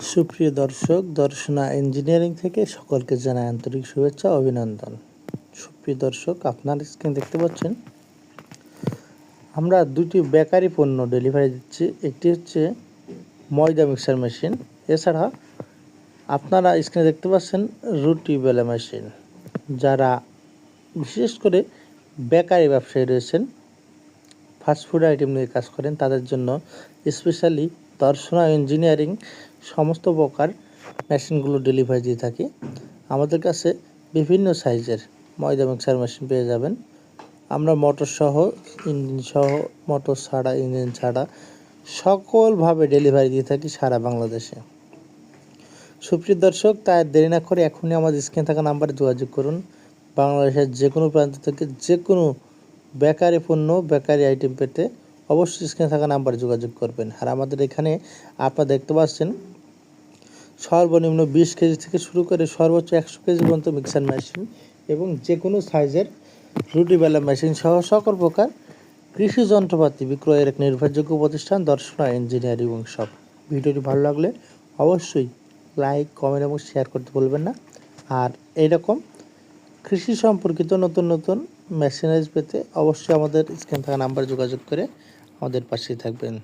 সুপ্রিয় দর্শক, দর্শনা ইঞ্জিনিয়ারিং থেকে সকলকে জানাই আন্তরিক শুভেচ্ছা, অভিনন্দন। সুপ্রিয় দর্শক, আপনার স্ক্রিন দেখতে পাচ্ছেন? আমরা দুটি বেকারি পণ্য ডেলিভারি দিচ্ছি। একটি হচ্ছে ময়দা মিক্সার মেশিন এছাড়া আপনারা স্ক্রিনে দেখতে পাচ্ছেন রুটি বেলা মেশিন যারা বিশেষ করে বেকারি ব্যবসায়ী রয়েছেন ফাস্টফুড আইটেম নিয়ে কাজ করেন, তাদের জন্য স্পেশালি দর্শনা ইঞ্জিনিয়ারিং সমস্ত প্রকার মেশিনগুলো ডেলিভারি দিয়ে থাকি। আমাদের কাছে বিভিন্ন সাইজের ময়দা মিক্সার মেশিন পেয়ে যাবেন। আমরা মোটর সহ ইঞ্জিন সহ মোটর ছাড়া ইঞ্জিন ছাড়া সকলভাবে ডেলিভারি দিয়ে থাকি সারা বাংলাদেশে। সুপ্রিয় দর্শক, তাই দেরি না করে এখনই আমাদের স্ক্রিনে থাকা নাম্বারে যোগাযোগ করুন। বাংলাদেশের যে কোনো প্রান্ত থেকে যে কোনো বেকারি পণ্য, বেকারি আইটেম পেতে অবশ্যই স্ক্রিনে থাকা নাম্বারে যোগাযোগ করবেন। আর আমাদের এখানে আপনারা দেখতে পাচ্ছেন সর্বনিম্ন বিশ কেজি থেকে শুরু করে সর্বোচ্চ একশো কেজি পর্যন্ত মিক্সার মেশিন এবং যে কোনো সাইজের রুটি বেলা মেশিন সহ সকল প্রকার কৃষি যন্ত্রপাতি বিক্রয়ের এক নির্ভরযোগ্য প্রতিষ্ঠান দর্শনা, ইঞ্জিনিয়ারিং শপ ভিডিওটি ভালো লাগলে অবশ্যই লাইক, কমেন্ট এবং শেয়ার করতে ভুলবেন না। আর এইরকম কৃষি সম্পর্কিত নতুন নতুন মেশিনারিজ পেতে অবশ্যই আমাদের স্ক্রিন থাকা নাম্বারে যোগাযোগ করে আমাদের পাশেই থাকবেন।